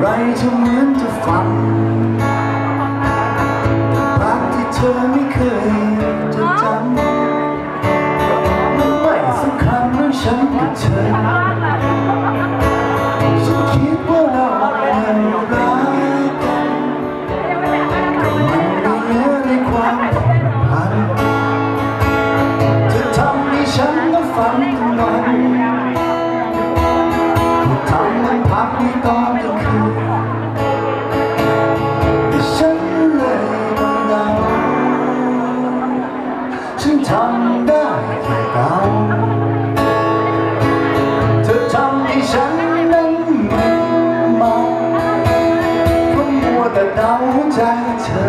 ไรจะเหมือนจะฟังภาพที่เธอไม่เคยจะจำมันไม่สำคัญเหมือฉันกับเธอฉันคิดว่าเรายังรักกันแต่มันไม่เหลือในความผันเธอทำให้ฉันต้องฝันทั้งวันทำมันพักในตอนกลางคืน เธอ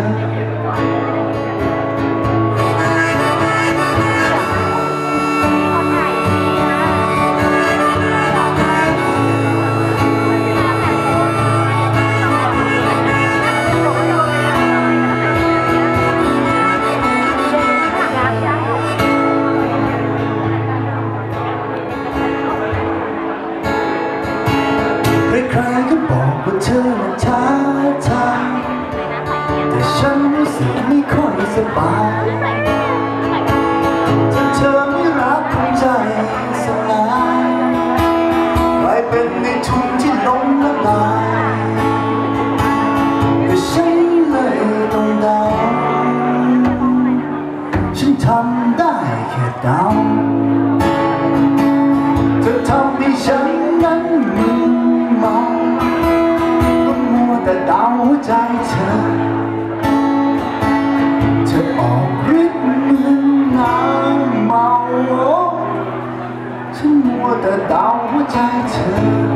ใครๆก็บอกว่าเธอน่ะท้า เธอไม่รักทั้งใจสลายกลายเป็นในทุนที่ล้มละลายแต่ฉันเลยต้องดาฉันทำได้แค่เดาเธอทำให้ฉันนั้นมึนเมาก็มัวแต่เดาใจเธอ เธอออกฤทธิ์ 摸得到我在这。